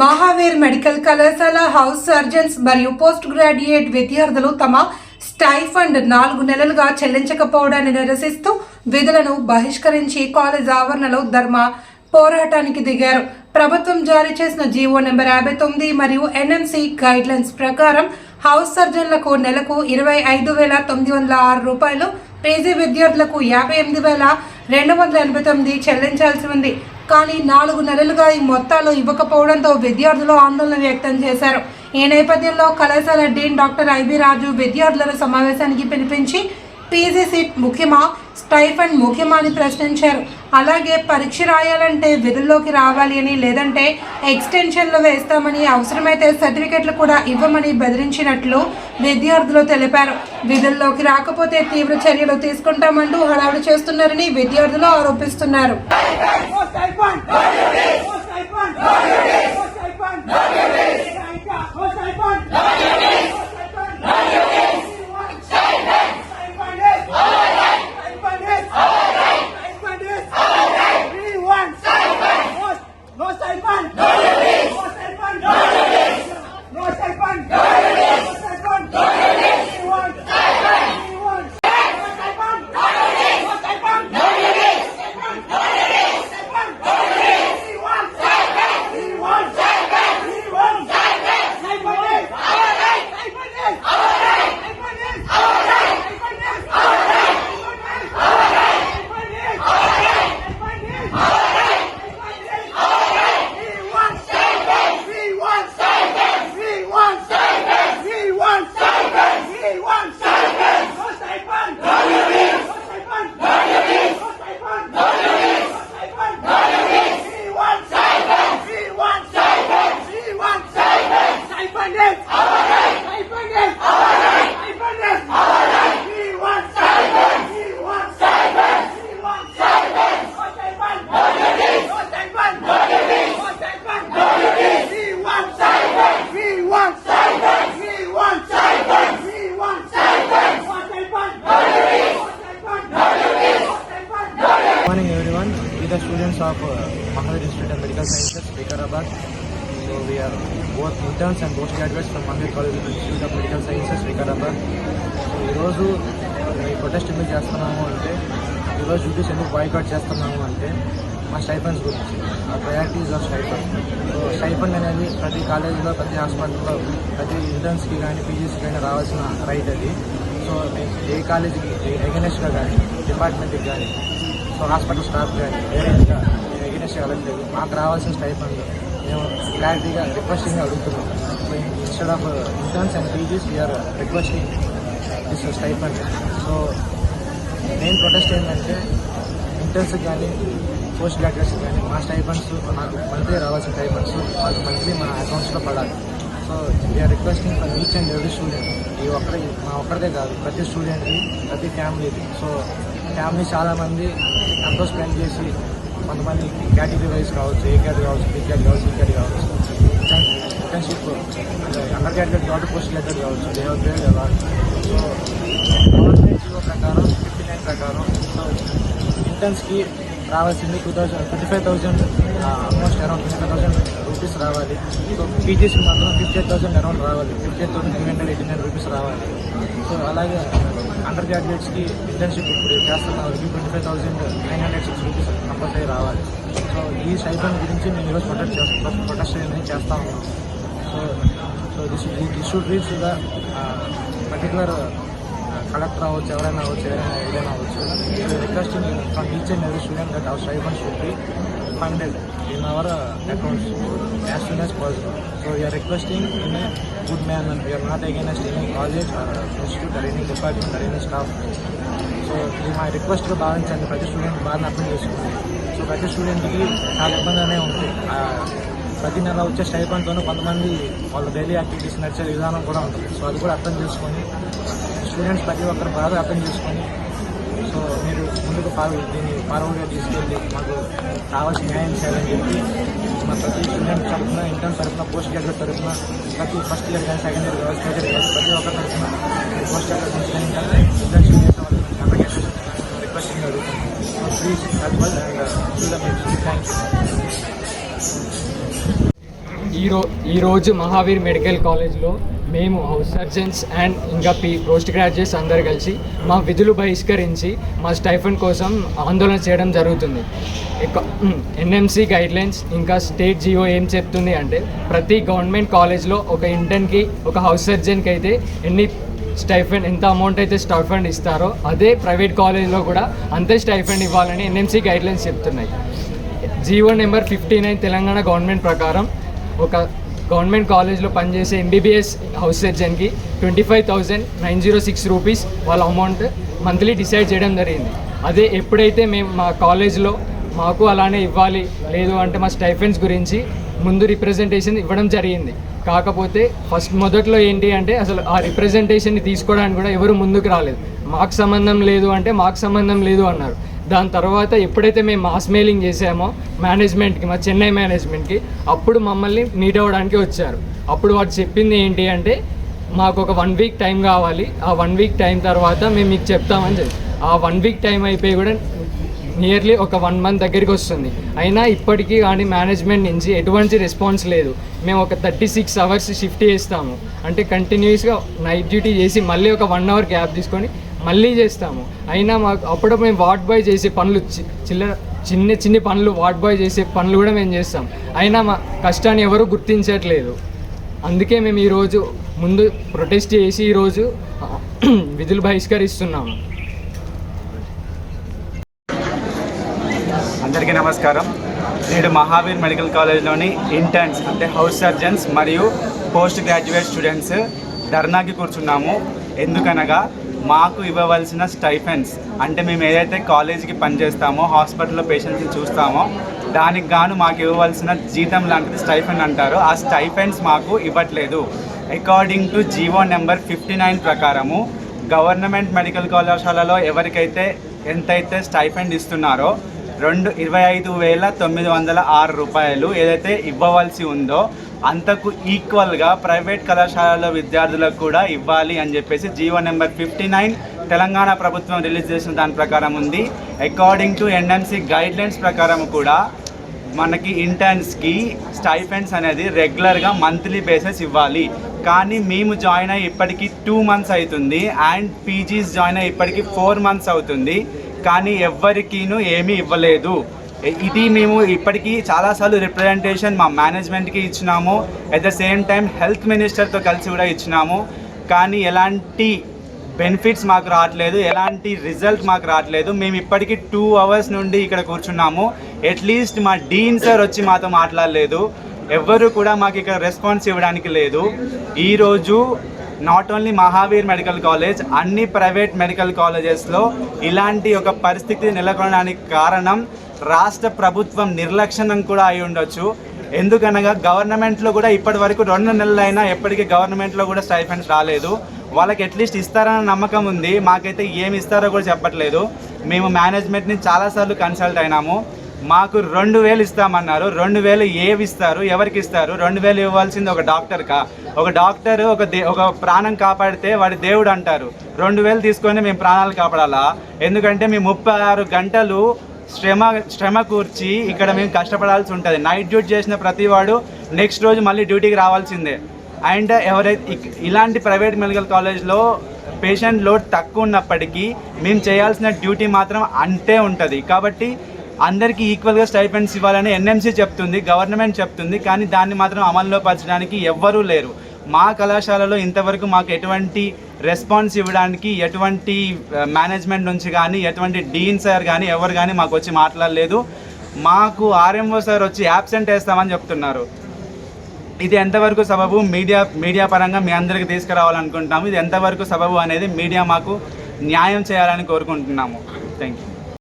Mahavir medical కళాశాల house surgeons మరియు post graduate విద్యార్థులు తమ స్టైఫండ్ నాలుగు నెలలుగా చెల్లించకపోవడాన్ని నిరసిస్తూ విధులను బహిష్కరించి కాలేజ్ ఆవరణలో ధర్మ పోరాటానికి దిగారు. ప్రభుత్వం జారీ చేసిన జీవో నెంబర్ యాభై తొమ్మిది మరియు ఎన్ఎంసి గైడ్ లైన్స్ ప్రకారం హౌస్ సర్జన్లకు నెలకు ఇరవై ఐదు వేల తొమ్మిది వందల ఆరు రూపాయలు పీజీ విద్యార్థులకు యాభై ఎనిమిది వేల రెండు వందల ఎనభై తొమ్మిది చెల్లించాల్సి ఉంది. కానీ నాలుగు నెలలుగా ఈ మొత్తాలు ఇవ్వకపోవడంతో విద్యార్థులు ఆందోళన వ్యక్తం చేశారు. ఈ నేపథ్యంలో కళాశాల డీన్ డాక్టర్ ఐబి రాజు విద్యార్థులను సమావేశానికి పిలిపించి పీజీ సీట్ ముఖ్యమా? స్టైఫండ్ ముఖ్యమా అని ప్రశ్నించారు. అలాగే పరీక్ష రాయాలంటే విధుల్లోకి రావాలి అని లేదంటే ఎక్స్టెన్షన్లు వేస్తామని అవసరమైతే సర్టిఫికెట్లు కూడా ఇవ్వమని బెదిరించినట్లు విద్యార్థులు తెలిపారు. విధుల్లోకి రాకపోతే తీవ్ర చర్యలు తీసుకుంటామంటూ హడావుడి చేస్తున్నారని విద్యార్థులు ఆరోపిస్తున్నారు. So we are both interns and postgraduates from Mahavir College of Institute of Medical Sciences, Vikarabad. So ఈరోజు ఈ ప్రొటెస్ట్ ఎందుకు చేస్తున్నాము అంటే ఈరోజు డ్యూటీస్ ఎందుకు బాయ్కాట్ చేస్తున్నాము అంటే మా స్టైఫన్స్ గురించి. ఆ priorities of stipend so stipend అనేది ప్రతి కాలేజీలో ప్రతి హాస్పిటల్లో ప్రతి ఇంటర్న్స్కి కానీ పీజీస్కి కానీ రావాల్సిన రైట్ అది. సో ఏ కాలేజీకి ఎగనెస్ట్గా కానీ డిపార్ట్మెంట్కి కానీ సో హాస్పిటల్ స్టాఫ్ కానీ పేరెంట్గా ఎగనెస్ట్ వెళ్ళట్లేదు మాకు రావాల్సిన స్టైఫండ్ మేము క్లారిటీగా రిక్వెస్టింగ్గా అడుగుతున్నాం. Instead of interns and PGs we are requesting this stipend so main protest ఏంటంటే ఇంటర్న్స్ కానీ పోస్ట్ గ్రాడ్యుయేట్స్ కానీ మా స్టైఫండ్స్ నాకు మంత్లీ రావాల్సిన స్టైఫండ్స్ మాకు మంత్లీ మా అకౌంట్స్లో పడాలి. So we are requesting for each and every student ఈ ఒక్కరి మా ఒక్కరిదే కాదు ప్రతి స్టూడెంట్కి ప్రతి ఫ్యామిలీకి సో ఫ్యామిలీ చాలామంది ఎంతో స్పెండ్ చేసి కొంతమంది కేటగిరీ వైజ్ కావచ్చు ఏ క్యాటరీ కావచ్చు బి క్యాటరీ కావచ్చు ఈ క్యాటరీ కావచ్చు. ఇంటర్న్షిప్ అంటే అండర్ గ్రాడ్యుయేట్ కాబట్టి పోస్ట్ లెటర్ కావచ్చు దే హెవ్ గ్రేడ్ ఎలా సో గవర్నమెంట్ ప్రకారం ఫిఫ్టీ నైన్ ప్రకారం సో ఇంటర్న్స్కి రావాల్సింది two thousand twenty five thousand almost around twenty five thousand rupees రావాలి సో పీజీస్కి మాత్రం ఫిఫ్టీ ఎయిట్ థౌసండ్ అరౌండ్ రావాలి. Fifty eight thousand three hundred eighty nine rupees రావాలి. సో అలాగే అండర్ గ్రాడ్యుయేట్స్కి ఇంటర్న్షిప్ ఇప్పుడు చేస్తున్న వాళ్ళకి twenty five thousand nine hundred six rupees compulsory రావాలి. సో ఈ స్టైఫన్ గురించి మేము ఈరోజు ప్రొటెక్ట్ చేస్తాం. ప్రొటెక్ట్ అనేది చేస్తా ఉన్నాం. So so this this should reach the particular collector అవ్వచ్చు ఎవరైనా అవ్వచ్చు ఎవరైనా ఏదైనా అవ్వచ్చు requesting from each and every student that our stipend should be funded in our uh, accounts as soon as possible. So we are requesting in a good manner. We are not against any college or institute or any department or any staff. So ఇది మా రిక్వెస్ట్గా భావించండి ప్రతి student బాగా అర్థం చేసుకుంది so ప్రతి స్టూడెంట్కి చాలా ఇబ్బందిగానే ఉంది ప్రతి నెల వచ్చే స్టైపంతో కొంతమంది వాళ్ళ డైలీ యాక్టివిటీస్ నడిచే విధానం కూడా ఉంటుంది సో అది కూడా అర్థం చేసుకొని స్టూడెంట్స్ ప్రతి ఒక్కరు బాగా అర్థం చేసుకొని సో మీరు ముందుకు ఫాలో దీన్ని ఫార్వర్డ్గా తీసుకెళ్ళి మాకు కావాల్సిన న్యాయం చేయాలని చెప్పి మా ప్రతి స్టూడెంట్ తరఫున ఇంటర్న్ తరఫున పోస్ట్ గ్రాడ్యుయేట్ తరఫున ప్రతి ఫస్ట్ ఇయర్ కానీ సెకండ్ ఇయర్ కానీ థర్డ్ ఇయర్ కానీ ప్రతి ఒక్కరి తరఫున పోస్ట్ గ్రాడ్యుయేట్ నుంచి ఇంటర్న్షిప్ రిక్వెస్టింగ్ అడుగుతున్నాను so please help and thank you ఈరో ఈరోజు మహావీర్ మెడికల్ కాలేజ్లో మేము హౌస్ సర్జన్స్ అండ్ ఇంకా పీ పోస్ట్ గ్రాడ్యుయేట్స్ అందరు కలిసి మా విధులు బహిష్కరించి మా స్టైఫండ్ కోసం ఆందోళన చేయడం జరుగుతుంది. ఎన్ఎంసీ గైడ్లైన్స్ ఇంకా స్టేట్ జియో ఏం చెప్తుంది అంటే ప్రతి గవర్నమెంట్ కాలేజ్లో ఒక ఇంటర్న్కి ఒక హౌస్ సర్జన్కి అయితే ఎన్ని స్టైఫండ్ ఎంత అమౌంట్ అయితే స్టైఫండ్ ఇస్తారో అదే ప్రైవేట్ కాలేజ్లో కూడా అంతే స్టైఫండ్ ఇవ్వాలని ఎన్ఎంసీ గైడ్లైన్స్ చెప్తున్నాయి. GO number fifty nine Telangana government ప్రకారం ఒక గవర్నమెంట్ కాలేజ్లో పనిచేసే MBBS house సర్జన్కి twenty five thousand nine zero six rupees వాళ్ళ అమౌంట్ మంత్లీ డిసైడ్ చేయడం జరిగింది. అదే ఎప్పుడైతే మేము మా కాలేజ్లో మాకు అలానే ఇవ్వాలి లేదు అంటే మా స్టైఫెండ్స్ గురించి ముందు రిప్రజెంటేషన్ ఇవ్వడం జరిగింది. కాకపోతే ఫస్ట్ మొదట్లో ఏంటి అంటే అసలు ఆ రిప్రజెంటేషన్ని తీసుకోవడానికి కూడా ఎవరు ముందుకు రాలేదు. మాకు సంబంధం లేదు అంటే మాకు సంబంధం లేదు అన్నారు. దాని తర్వాత ఎప్పుడైతే మేము మాస్ మెయిలింగ్ చేసామో మేనేజ్మెంట్కి మా చెన్నై మేనేజ్మెంట్కి అప్పుడు మమ్మల్ని మీట్ అవ్వడానికి వచ్చారు. అప్పుడు వాడు చెప్పింది ఏంటి అంటే మాకు ఒక వన్ వీక్ టైం కావాలి. ఆ వన్ వీక్ టైం తర్వాత మేము మీకు చెప్తామని చెప్పి. ఆ వన్ వీక్ టైం అయిపోయి కూడా నియర్లీ ఒక వన్ మంత్ దగ్గరికి వస్తుంది. అయినా ఇప్పటికీ కానీ మేనేజ్మెంట్ నుంచి ఎటువంటి రెస్పాన్స్ లేదు. మేము ఒక థర్టీ సిక్స్ అవర్స్ షిఫ్ట్ చేస్తాము. అంటే కంటిన్యూస్గా నైట్ డ్యూటీ చేసి మళ్ళీ ఒక వన్ అవర్ గ్యాప్ తీసుకొని మళ్ళీ చేస్తాము. అయినా మాకు అప్పుడు మేము వార్డ్ బాయ్ చేసే పనులు చి- చిల్లర చిన్న చిన్ని పనులు వార్డ్ బాయ్ చేసే పనులు కూడా మేము చేస్తాం. అయినా మా కష్టాన్ని ఎవరు గుర్తించట్లేదు. అందుకే మేము ఈరోజు ముందు ప్రొటెస్ట్ చేసి ఈరోజు విధులు బహిష్కరిస్తున్నాము. అందరికీ నమస్కారం. నేడు మహావీర్ మెడికల్ కాలేజ్లోని ఇంటర్న్స్ అంటే హౌస్ సర్జన్స్ మరియు పోస్ట్ గ్రాడ్యుయేట్ స్టూడెంట్స్ ధర్నాకి కూర్చున్నాము. ఎందుకనగా మాకు ఇవ్వవలసిన స్టైఫెన్స్ అంటే మేము ఏదైతే కాలేజీకి పనిచేస్తామో హాస్పిటల్లో పేషెంట్స్ని చూస్తామో దానికి గాను మాకు ఇవ్వవలసిన జీతం లాంటిది స్టైఫెండ్ అంటారు. ఆ స్టైఫెండ్స్ మాకు ఇవ్వట్లేదు. According to GO number fifty nine ప్రకారము గవర్నమెంట్ మెడికల్ కళాశాలలో ఎవరికైతే ఎంతైతే స్టైఫెండ్ ఇస్తున్నారో రెండు ఇరవై ఐదు వేల తొమ్మిది వందల ఆరు రూపాయలు ఏదైతే ఇవ్వవలసి ఉందో అంతకు ఈక్వల్గా ప్రైవేట్ కళాశాలలో విద్యార్థులకు కూడా ఇవ్వాలి అని చెప్పేసి GO number fifty nine Telangana ప్రభుత్వం రిలీజ్ చేసిన దాని ప్రకారం ఉంది. అకార్డింగ్ టు ఎన్ఎంసి గైడ్లైన్స్ ప్రకారం కూడా మనకి ఇంటర్న్స్కి స్టైఫెండ్స్ అనేది రెగ్యులర్గా మంత్లీ బేసిస్ ఇవ్వాలి. కానీ మేము జాయిన్ అయ్యి ఇప్పటికి టూ మంత్స్ అవుతుంది అండ్ పీజీస్ జాయిన్ అయ్యి ఇప్పటికి ఫోర్ మంత్స్ అవుతుంది. కానీ ఎవ్వరికీను ఏమీ ఇవ్వలేదు. ఇది మేము ఇప్పటికీ చాలాసార్లు రిప్రజెంటేషన్ మా మేనేజ్మెంట్కి ఇచ్చినాము. At the same time health మినిస్టర్తో కలిసి కూడా ఇచ్చినాము. కానీ ఎలాంటి బెనిఫిట్స్ మాకు రావట్లేదు ఎలాంటి రిజల్ట్ మాకు రావట్లేదు. మేము ఇప్పటికీ టూ అవర్స్ నుండి ఇక్కడ కూర్చున్నాము. అట్లీస్ట్ మా డీన్ సార్ వచ్చి మాతో మాట్లాడలేదు. ఎవ్వరు కూడా మాకు ఇక్కడ రెస్పాన్స్ ఇవ్వడానికి లేదు. ఈరోజు not only Mahavir medical college అన్ని ప్రైవేట్ మెడికల్ కాలేజెస్లో ఇలాంటి ఒక పరిస్థితి నెలకొనడానికి కారణం రాష్ట్ర ప్రభుత్వం నిర్లక్ష్యం కూడా అయి ఉండొచ్చు. ఎందుకనగా గవర్నమెంట్లో కూడా ఇప్పటి వరకు రెండు నెలలైనా ఎప్పటికీ గవర్నమెంట్లో కూడా స్టైఫెండ్స్ రాలేదు. వాళ్ళకి అట్లీస్ట్ ఇస్తారన్న నమ్మకం ఉంది. మాకైతే ఏమి ఇస్తారో కూడా చెప్పట్లేదు. మేము మేనేజ్మెంట్ని చాలాసార్లు కన్సల్ట్ అయినాము. మాకు రెండు వేలు ఇస్తామన్నారు. రెండు వేలు ఏవి ఇస్తారు? ఎవరికి ఇస్తారు? రెండు వేలు ఇవ్వాల్సింది ఒక డాక్టర్కా? ఒక డాక్టర్ ఒక దే ఒక ప్రాణం కాపాడితే వాడి దేవుడు అంటారు. రెండు వేలు తీసుకొని మేము ప్రాణాలు కాపాడాలా? ఎందుకంటే మేము ముప్పై ఆరు గంటలు శ్రమ శ్రమ కూర్చి ఇక్కడ మేము కష్టపడాల్సి ఉంటుంది. నైట్ డ్యూటీ చేసిన ప్రతి వాడు నెక్స్ట్ రోజు మళ్ళీ డ్యూటీకి రావాల్సిందే. అండ్ ఎవరైతే ఇలాంటి ప్రైవేట్ మెడికల్ కాలేజ్లో పేషెంట్ లోడ్ తక్కువ ఉన్నప్పటికీ మేము చేయాల్సిన డ్యూటీ మాత్రం అంతే ఉంటుంది. కాబట్టి అందరికీ ఈక్వల్గా స్టైపెండ్స్ ఇవ్వాలని ఎన్ఎంసీ చెప్తుంది గవర్నమెంట్ చెప్తుంది కానీ దాన్ని మాత్రం అమల్లో పరచడానికి ఎవ్వరూ లేరు. మా కళాశాలలో ఇంతవరకు మాకు ఎటువంటి రెస్పాన్స్ ఇవ్వడానికి ఎటువంటి మేనేజ్మెంట్ నుంచి కానీ ఎటువంటి డీన్ సార్ కానీ ఎవరు కానీ మాకు వచ్చి మాట్లాడలేదు. మాకు ఆర్ఎంఓ సార్ వచ్చి యాబ్సెంట్ వేస్తామని చెప్తున్నారు. ఇది ఎంతవరకు సబబు? మీడియా మీడియా పరంగా మీ అందరికి తీసుకురావాలనుకుంటున్నాము. ఇది ఎంతవరకు సబబు అనేది మీడియా మాకు న్యాయం చేయాలని కోరుకుంటున్నాము. Thank you